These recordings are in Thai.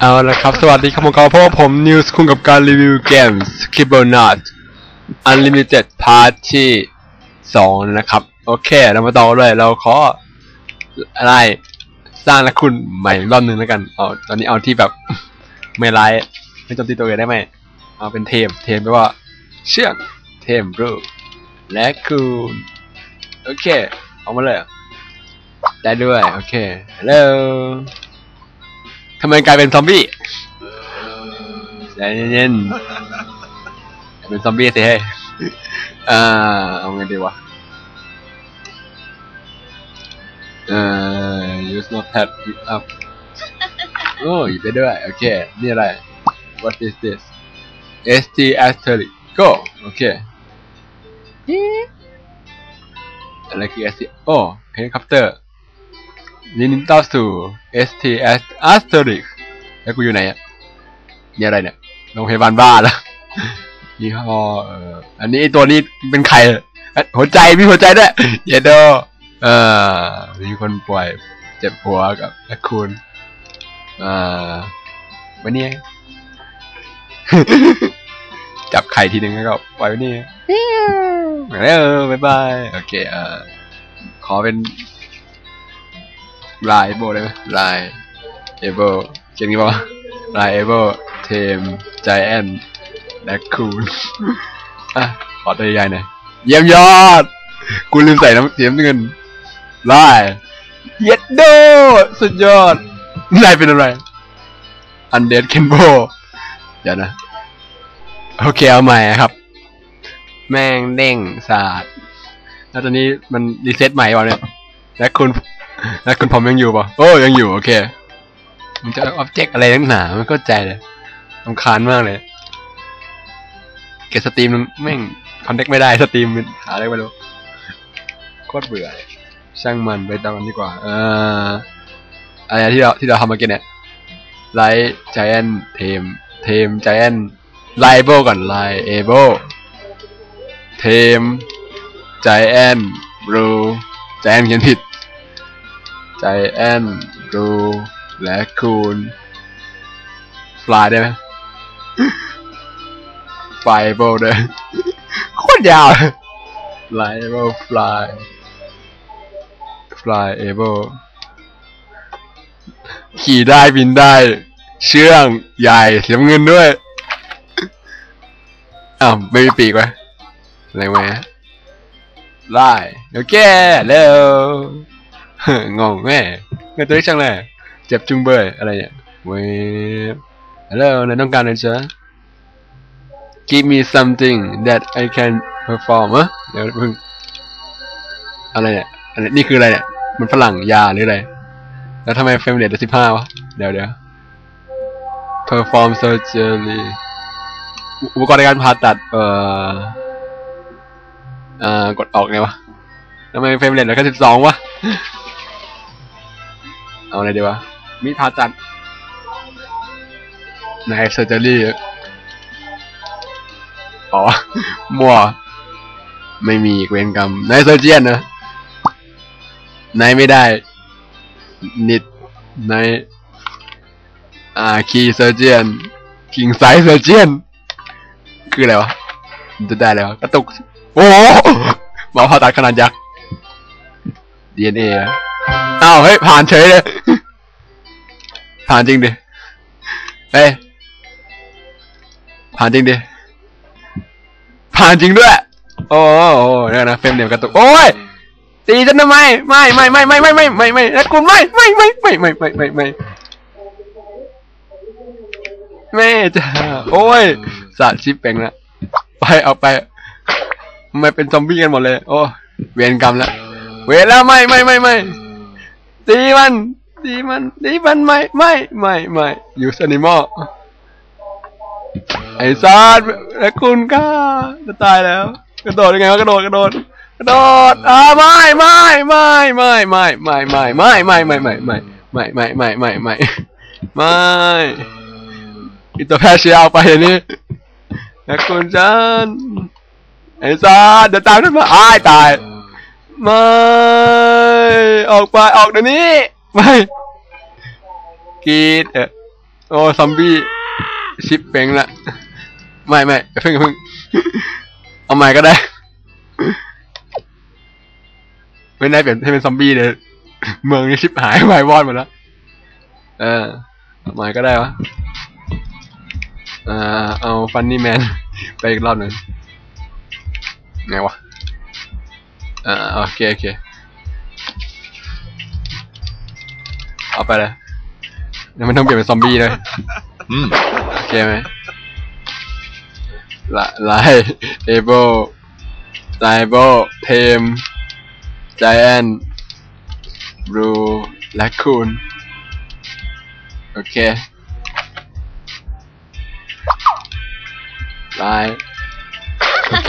เอาละครับ สวัสดีครับผมกอลเพราะว่าผมนิวส์คุงกับการรีวิวเกม s k i b b l e Not Unlimited Part ที่สองนะครับ โอเค เรามาต่อเลยเราขออะไรสร้างและคุณใหม่รอบหนึ่งแล้วกันเอาตอนนี้เอาที่แบบไม่ร้ายไม่จมตีตัวเองได้ไหมเอาเป็นเทมเทมแปลว่า เชื่องเทมรูและคุณโอเค เอามาเลยได้ด้วย โอเคฮัลโหล ทำไมกลายเป็นซอมบี้ใจเย็นๆเป็นซอมบี้สิเฮ้ยอ่าเอาไงดีวะเอ่อ use not tab pick up โอ้หยิบได้ด้วย โอเค นี่อะไร what is this st asterisk go โอเคอะไรคือ st โอ้ helicopter ลินต้าสู่ st asterisk แล้วกูอยู่ไหนอะนี่อะไรเนี่ยโรงพยาบาลบ้าแล้วยี่ห้อเอ่ออันนี้ไอ้ตัวนี้เป็นใครเอ้ยหัวใจมีหัวใจด้วยเยโดเอ่อมีคนป่วยเจ็บหัวกับแลคคูนอ่าวันนี้จับไข่ทีนึงแล้วก็ปล่อยไว้นี่แล้วบ๊ายบาย โอเค เอ่อ ขอเป็น ลายโบได้ไหมลายเอโบเขียนงี้ป่าวะลายเอโบเทมใจแอนแลคคูนอะขอตัวใหญ่หน่อยเยี่ยมยอด กูลืมใส่น้ำเสียมเงินไล่เย็ดโดสุดยอดนายเป็นอะไรอันเดดเคนโบเดี๋ยวนะ โอเคเอาใหม่ครับ แม่งเด้งสาดแล้วตอนนี้มันรีเซ็ตใหม่ป่ะเนี่ยและคุณ และคุณผมยังอยู่ป่ะโอ้ยังอยู่โอเค มันจะอ็อบเจกต์อะไรนักหนาไม่เข้าใจเลยรำคาญมากเลย เกสตรีมมันแม่งคอนเทคไม่ได้สตรีมมันหาอะไรไม่รู้โคตรเบื่อเลยช่างมันไปตามกันดีกว่า เอ่ออะไรที่เราที่เราทำมื่อกี้เนี่ยไลท์ไจแอนเทมเทมไจแอนไลเบิลก่อนไลเอเบิลเทมไจแอนบรูไจแอนเขียนผิด ไจแอนรูและคูณฟลายได้ไหมไฟเบิลเลยโคตรยาวไลเบิลฟลาย fly able ขี่ได้บินได้ เชื่องใหญ่เสียเงินด้วยอ้าวไม่มีปีกวะอะไรไหมไล่โอเคเร็ว งงแม่เงินตัวเล็กจังเลยเจ็บจุงเบยอะไรเนี่ยเว้ยฮัลโหลนายต้องการอะไรจ๊ะ Give me something that I can perform อะเดี๋ยวเพิ่งอะไรเนี่ยอันนี้นี่คืออะไรเนี่ย มันฝรั่งยาหรืออะไร แล้วทำไมเฟรมเรทสิบห้าวะ เดี๋ยวเดี๋ยว perform surgery อุอุปกรณ์ในการผ่าตัด เอ่อเอ่อกดออกไงวะทำไมเฟรมเรทเหลือแค่สิบสองวะ เอาอะไรดีวะ มีดผ่าตัดใน surgery อ๋อ มั่ว ไม่มีอีกเวรกรรมในเซอร์เจียนนะในไม่ได้ นิดในอ่าคีเซอร์เจียนคิงไซเซอร์เจียนคืออะไรวะจะได้แล้วะกระตุก โอ้หหมอผ่าตัดขนาดยักษ์ DNA อะ อ้าวเฮ้ยผ่านเฉยเลย ผ่านจริงดิ เฮ้ย ผ่านจริงดิ ผ่านจริงด้วย โอ้โหเนี่ยนะเฟรมเดียวกระตุกโอ้ย ตีฉันทำไม ไม่ไม่ไม่ไม่ไม่ไม่ไม่ไม่แล้วคุณไม่ไม่ไม่ไม่ไม่ไม่ไม่ไม่แม่จ้าโอ้ยสาดชิปเป่งละไปเอาไปไมเป็นซอมบี้กันหมดเลย โอ้ เวรกรรมแล้ว เวรแล้วไม่ไม่ไม่ไม่ ตีมันตีมันตีมันไม่ไม่ไม่ไม่อยู่สนิมอไอ้ซาดแล้วคุณก็จะตายแล้ว กระโดดยังไงวะกระโดดกระโดดกระโดดอ่าไม่ไม่ไม่ไม่ไม่ไม่ไม่ไม่ไม่ไม่ไม่ไม่ไม่ไม่ไม่ไม่ไม่ไม่อีตัวแพ้เชียเอาไปอย่างนี้นะคุณจันไอ้ซาเดี๋ยวตามขึ้นมาอ้ายตาย ไม่ ออกไปออกเดี๋ยวนี้ ไม่กรีดเออโอ้ซอมบี้ชิปเป้งละ ไม่ไม่เพิ่งเพิ่งเอาใหม่ก็ได้ ไม่ได้เปลี่ยนให้เป็นซอมบี้เลยวเมืองนี้ชิบหายวายวอดหมดแล้ว เออเอาใหม่ก็ได้วะเอ่าเอาฟันนี่แมนไปอีกรอบหนึ่งไงวะ อ่าโอเคโอเคเอาไปเลยแล้วมันต้องเปลี่ยนเป็นซอมบี้เลยอืมโอเคไหมละไลเอเบลไลเบลเทมไจแอนบลูและคูนโอเคไลโอเค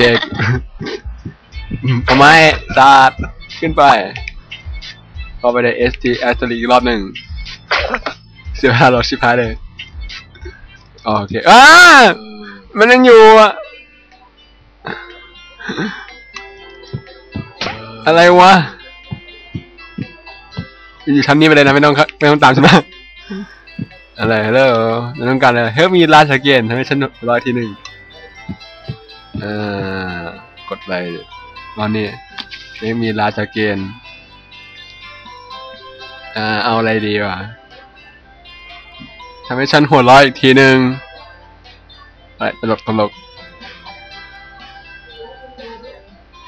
ทำไมสาดขึ้นไปเข้าไปใน ST แอตรีอีกรอบหนึ่งเสียเวลาเราชิบหายเลยโอเคอ้ามันยังอยู่อะอะไรวะอยู่ชั้นนี้ไปเลยนะไม่ต้องไม่ต้องตามฉันมาอะไรฮัลโหลไม่ต้องการอะไรเฮ้ยมีลาสเกนทำให้ฉันรอยทีหนึ่งอ่อกดไป ตอนนี้ไม่มีลาสเกนอ่าเอาอะไรดีวะทำให้ฉันหัวเร้อยอีกทีหนึ่งไรตลกตลก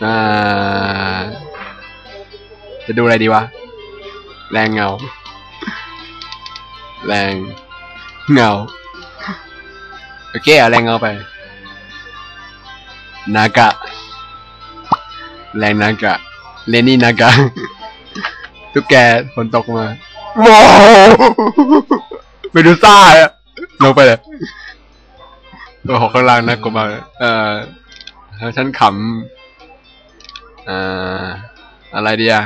อ่า จะดูอะไรดีวะ แรงเงา แรงเงา โอเคเอาแรงเงาไป นากะ แรงนากะเลนี่นากะตุ๊กแกฝนตกมาโว้ไปดูซ่าอะลงไปเลยตัวหอกข้างล่างนะกลัวมากเอ่อแล้วฉันขำอ่าอะไรดีอะ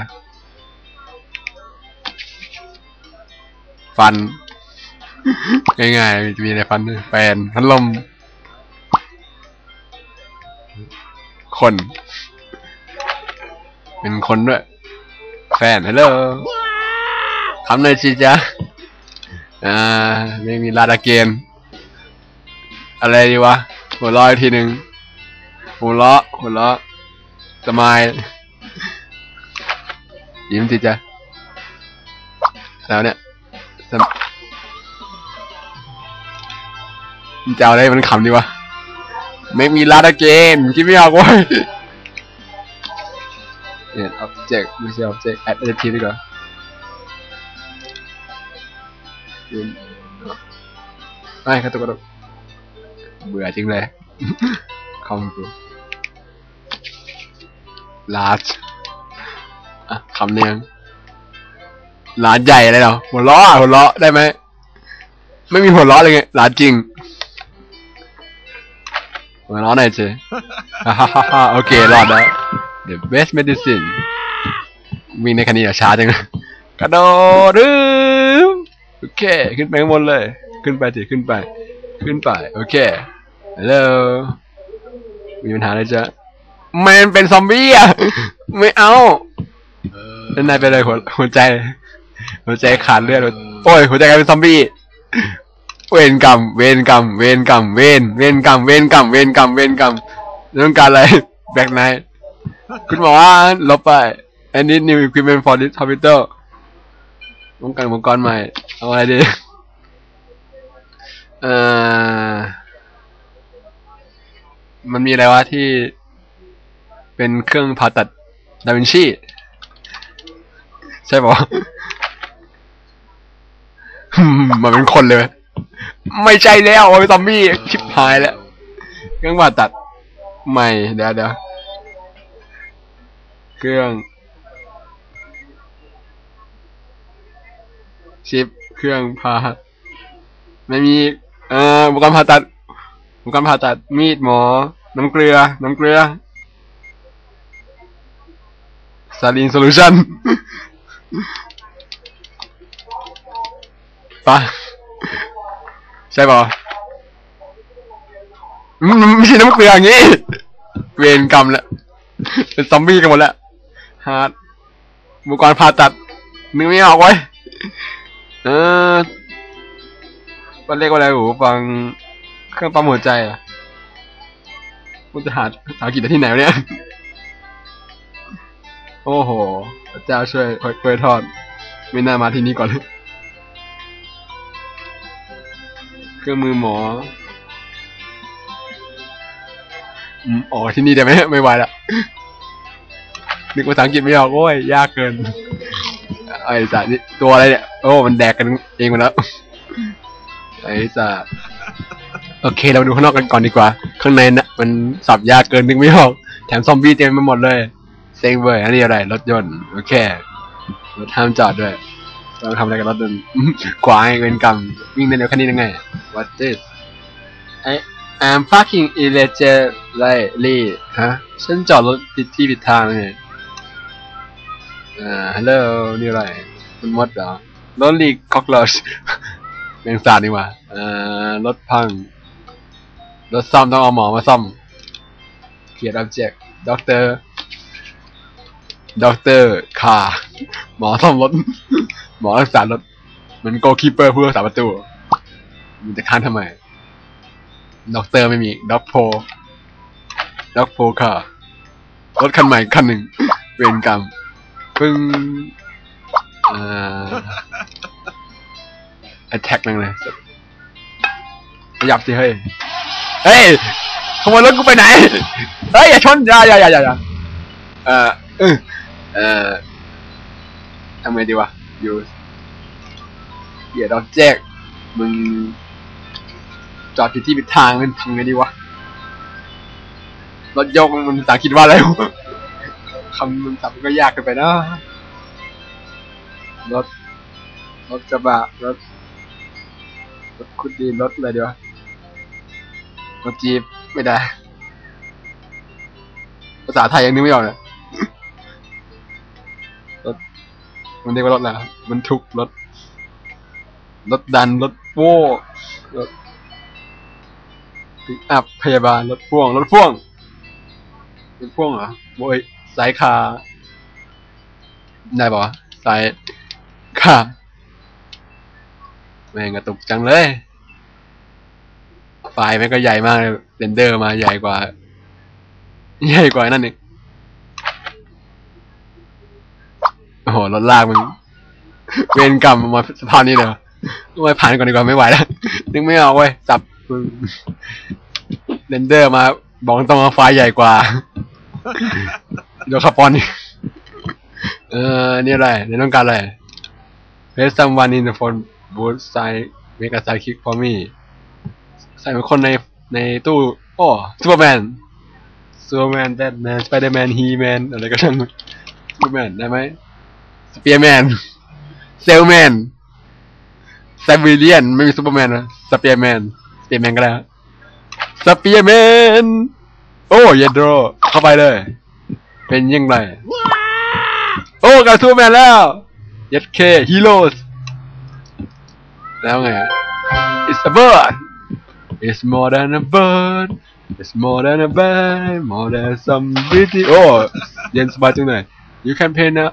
ฟัน ง่ายๆ มีอะไรฟันแฟนพัดลมคน เป็นคนด้วย แฟนฮัลโหลทำหน่อยสิจ๊ะอ่าไม่มีลาดาเกน อะไรดีวะ หัวเร้อยทีหนึ่งหัวเราะหัวเราะสมายยิ้มสิจ๊ะแล้วเนี่ยสมจะเอาอะไรมันขำดีวะไม่มีลาดาเกนคิดไม่ออกเว้ย เนี่ย object ไม่ใช่ object add adjective ดีกว่ายืนไม่กระตุกกระตุกเบื่อจริงเลยคอมกู large อะคำเนียงร้านใหญ่อะไรเหรอหัวเราะอะหัวเราะได้ไหม ไม่มีหัวเราะเลยไงร้านจริง หัวเราะหน่อยสิฮ่าฮ่าฮ่าฮ่าโอเค รอดแล้ว the best medicine วิ่งในคันนี้เหรอช้าจังกระโดดรึมโอเค ขึ้นไปข้างบนเลย ขึ้นไปสิขึ้นไป ขึ้นไป โอเคฮัลโหลมีปัญหาอะไรจ๊ะมันเป็นซอมบี้อะ ไม่เอาแล้วนายเป็นอะไรหัวหัวใจ หัวใจขาดเลือดโอ้ย หัวใจกลายเป็นซอมบี้ เวรกรรม เวรกรรม เวรกรรม เวร เวรกรรม เวรกรรม เวรกรรม เวรกรรม ต้องการอะไร แบกไนท์ คุณหมอว่าลบไป I need new equipment for this hospital ต้องการอุปกรณ์ใหม่ เอาอะไรดีเอ่อมันมีอะไรวะที่เป็นเครื่องผ่าตัดดาวินชี ใช่ปะมันเป็นคนเลย ไม่ใช่แล้วเอาไปซอมบี้ชิบหายแล้ว เครื่องผ่าตัด ใหม่ เดี๋ยวเดี๋ยว เครื่องชิปเครื่องผ่าไม่มีเอ่ออุปกรณ์ผ่าตัดอุปกรณ์ผ่าตัดมีดหมอ น้ำเกลือ น้ำเกลือซาลินโซลูชันปะใช่ป่ะมันไม่ใช่น้ำเกลืออย่างงี้ เวรกรรมแล้วเป็นซอมบี้กันหมดแล้ว ฮาร์ดอุปกรณ์ผ่าตัดนึกไม่ออกไว้ยเออมันเรียกว่าอะไรหูฟังเครื่องปั๊มหัวใจอะมันจะหาหากินได้ที่ไหนเนี่ย โอ้โหพระเจ้าช่วยกล้วยทอด ไม่น่ามาที่นี่ก่อนเลยเครื่องมือหมออืมอ๋อที่นี่ได้ไหมไม่ไหวละ นึกภาษาอังกฤษไม่ออกโอ้ยยากเกินไอ้สัตว์นี่ตัวอะไรเนี่ย โอ้ มันแดกกันเองหมดแล้วไอ้สัตว์โอเค เราดูข้างนอกกันก่อนดีกว่า ข้างในนะมันสับยากเกินนึกไม่ออก แถมซอมบี้เต็มไปหมดเลยเซ็งเว้ยอันนี้อะไร รถยนต์ โอเครถห้ามจอดด้วยเราทำอะไรกับรถยนต์ขวางเป็นกรรมวิ่งได้เร็วแค่นี้ได้ไง What this I I'm parking illegally ฮะ ฉันจอดรถผิดที่ผิดทางเลย อ่าฮัลโหลนี่อะไรคุณมดเหรอรถลีคอกลอชแมงสาบนี่ว่าอ่อรถพัง รถซ่อมต้องเอาหมอมาซ่อมเกียรติ object ด็อกเตอร์ด็อกเตอร์คาหมอซ่อมรถ หมอรักษารถเหมือนโกคีเปอร์ผู้รักษาประตูมันจะค้านทำไมด็อกเตอร์ไม่มีด็อกโพด็อกโพคารถคันใหม่คันหนึ่งเวรกรรม ปึ้งเอ่อ attack นั่งเลยขยับสิเฮ้ย เฮ้ยขโมยรถกูไปไหน เฮ้ยอย่าชนอย่าอย่าอย่าอย่าเอ่อเออเอ่อทำไงดีวะอยู่เกียดอกแจกมึงจอดผิดที่ผิดทางมันทำไงดีวะรถยกมันภาษาอังกฤษว่าอะไร คำมันสับมันก็ยากเกินไปนะรถรถกระบะรถรถคุดดีรถอะไรดีวะรถจีบไม่ได้ ภาษาไทยยังนึกไม่ออกเลยรถมันเรียกว่ารถอะไรครับมันทุกรถรถดันรถโว้รถปิกอัพพยาบาลรถพ่วงรถพ่วงรถพ่วงเหรอโว้ย สายคาได้ปะวะสายคาแม่งกระตุกจังเลย ไฟล์แม่งก็ใหญ่มากเลยเรนเดอร์มาใหญ่กว่า ใหญ่กว่านั่นเองโอ้โหรถลากมึง เวรกรรมมาสะพานนี้เลยไม่ผ่านก่อนดีกว่าไม่ไหวแล้ว นึกไม่ออกเว้ยจับมึงเรนเดอร์มา บอกต้องมาไฟล์ใหญ่กว่า เดี๋ยวคาร์บอนนี่เออนี่อะไรนี่ต้องการอะไร Let someone in the phone booth sign make a sidekick for me ใส่เป็นคนในในตู้โอ้ซูเปอร์แมนซูเปอร์แมนแบทแมนสไปเดอร์แมนฮีแมนอะไรก็ช่างซูเปอร์แมนได้ไหมสเปียร์แมนเซลแมนแซมวิเลียนไม่มีซูเปอร์แมนนะสเปียร์แมนสเปียร์แมนก็ได้สเปียร์แมนโอ้เยนโรเข้าไปเลย เป็นยังไงโอ้กับซูเปอร์แมนแล้วยัดเคฮีโร่แล้วไง It's a bird It's more than a bird It's more than a bird More than some beauty โอ้เย็นสบายจังเลย You can pay now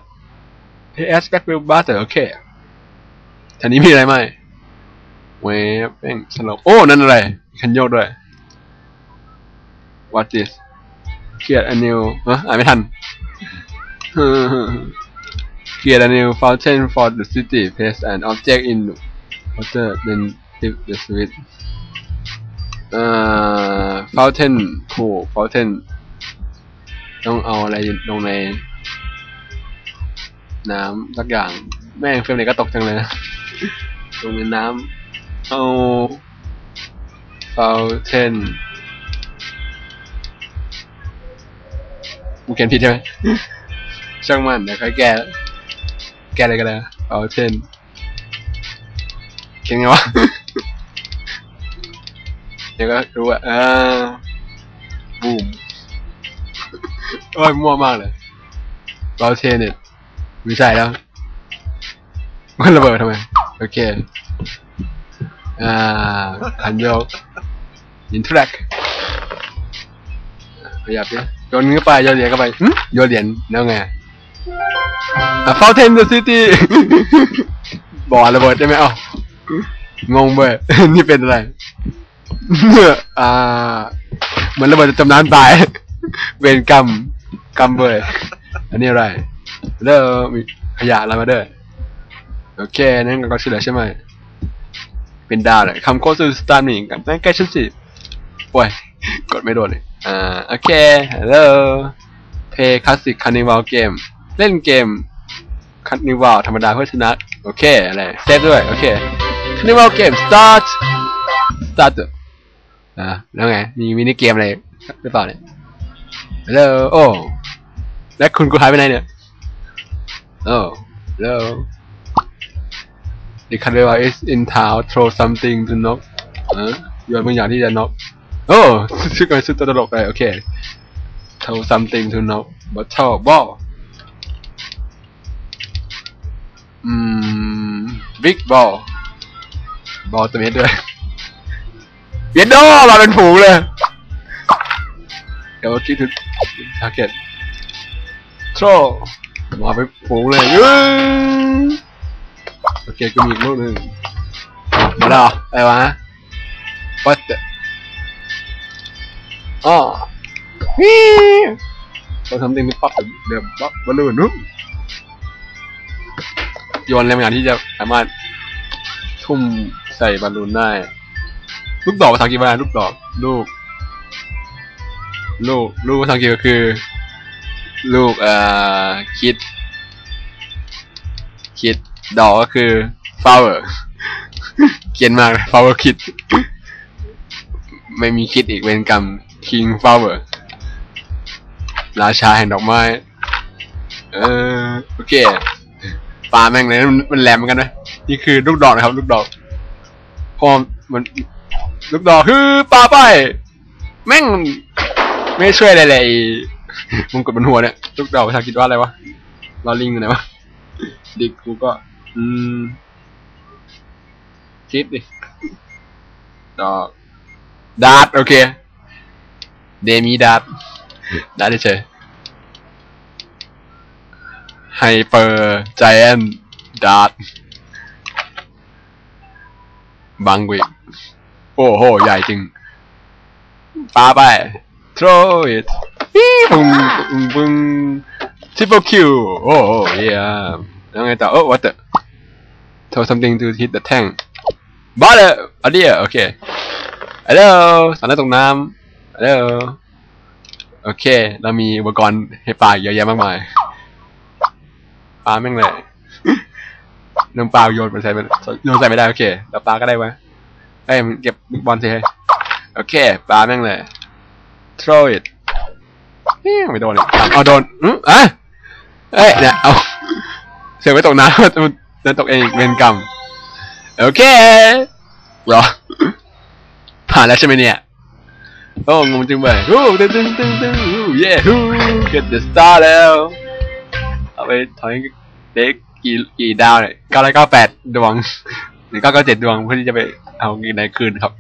Pay as back with butter โอเคทีนี้มีอะไรไหมเวฟเป้งสลบโอ้ นั่นอะไรคันโยกด้วย What is เกียร์อนิวอะอ่านไม่ทันเกียร์อนิว fountain for the city place an object in water then tip the switch อ่อฟาวเทนผูก fountain ต้องเอาอะไรลงใน น้ำสักอย่าง แม่งเฟรมเลยก็ตกจังเลยนะลงในน้ำเอาฟาวเทน กูเขียนผิดใช่ไหมช่างมันเดี๋ยวค่อยแก้ แก้อะไรก็ได้เอาเช่นเขียนไงวะเดี๋ยวก็รู้ว่าอ่าบูมโอ้ยมั่วมากเลยเราเชนเนี่ยไม่ใช่แล้ว มันระเบิดทำไม โอเค อ่าคันโยกอินทรักขยับเนี่ย โยนเข้าไปโยนเหรียญเข้าไปหึโยนเหรียญแล้วไงอะ Fountain the City บ่อระเบิดได้ไหมเอ้างงเว้ยนี่เป็นอะไรเมื่อ่าเหมือนระเบิดจะจมน้ำตาย เวรกรรมกรรมเว้ยอันนี้อะไรเด้อมีขยะอะไรมาเด้อโอเคนั่นก็เฉลยใช่ไหมเป็นดาวเลยคำโค้ดสู่สตาร์นิ่งกันนั่นใกล้ชั้นสิบโอ้ย กดไม่โดนเลยอ่าโอเคฮัลโหลเพย์คลาสสิกคานิวัลเกมเล่นเกมคานิวัลธรรมดาเพื่อชนะ โอเค อะไรเซฟด้วย โอเคคานิวัลเกม start start อ่าแล้วไง มีมินิเกมอะไรหรือเปล่าเนี่ยฮัลโหลโอ้แล้วคุณกูหายไปไหนเนี่ยโอ้ฮัลโหล The Carnival is in town throw something to knock เออโยนบางอย่างที่จะ knock โอ้ชื่อกันชื่อตลกเลยโอเค throw something to knock bottle ball อืม big ball บอลตัวเม็ดด้วยเวียนโดมาเป็นฝูงเลย เดี๋ยวคิดถึง target throw มาเป็นฝูงเลยโอเคกูมีอีกลูกหนึ่งมาแล้วเหรออะไรวะ what the อ๋อนี่เราทำสิ่งที่ป๊อปเดี๋ยวป๊อปบอลลูนนุ๊กโยนอะไรบางอย่างที่จะสามารถทุ่มใส่บอลลูนได้ ลูกดอกภาษาอังกฤษว่าอะไรลูกดอกลูก ลูก ลูกภาษาอังกฤษก็คือ ลูกเอ่อคิด คิดดอกก็คือ flower เขียนมาก flower คิด ไม่มีคิดอีกเวรกรรม king flower ราชาแห่งดอกไม้ เออโอเคปลาแม่งเลยมันมันแหลมเหมือนกันนะ นี่คือลูกดอกนะครับ ลูกดอกพอมันลูกดอกคือปลาไป แม่ง ไม่ช่วยอะไรเลยไอ้มงกุฎบนหัวเนี่ย ลูกดอกภาษาอังกฤษว่าอะไรวะลอลิงอยู่ไหนวะดิกกูก็ อืมคิดดิดอกดาร์โอเค เดมีดาร์ตดาเฉยไฮเปอร์ไจแอนดาร์ตบังวิโอ้โห ใหญ่จริงปาไป throw it ปุ้งปุ้งปุ้ง triple Q โอ้โหเยี่ยมแล้วไงต่อโอ้ what the throw something to hit the tank บ้าเลยอันนี้โอเคฮัลโหลสานะตรงน้ำ ฮัลโหลโอเค เรามีอุปกรณ์ให้ปลาเยอะแยะมากมาย ปลาแม่งเลยน้ำปลาโยนมันใส่ไปโยนใส่ไม่ได้ โอเค แล้วปลาก็ได้วะเอ้ยมันเก็บบิ๊กบอลสิเฮ้ยโอเค ปลาแม่งเลย throw it เฮ้ยไม่โดนเลยเอาโดนอืออะเอ้ยเนี่ย เอา เสือไว้ตกน้ำมันเดินตกเองเวรกรรม โอเครอผ่านแล้วใช่ไหมเนี่ย โอ้งงจังเลยฮู้ตึ้งตึ้งตึ้งตึ้งฮู้เย้ฮู้ get the star แล้วเอาไปถอยเด็กกี่กี่ดาวเนี่ยเก้าร้อยเก้าแปดดวงหรือเก้าเก้าเจ็ดดวงเพื่อที่จะไปเอาเงินในคืนครับ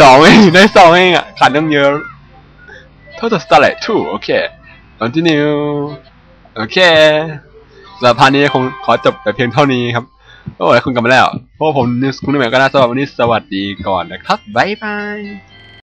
สองเองได้สองเองอะขาดตั้งเยอะ total star เลย two โอเค continue โอเคสำหรับพาร์ทนี้คงขอจบแต่เพียงเท่านี้ครับโอ้ยคุณกลับมาแล้วพว่าผมนิวส์คุณเหมือนกันนะสำหรับวันนี้สวัสดีก่อนนะครับ บ๊ายบาย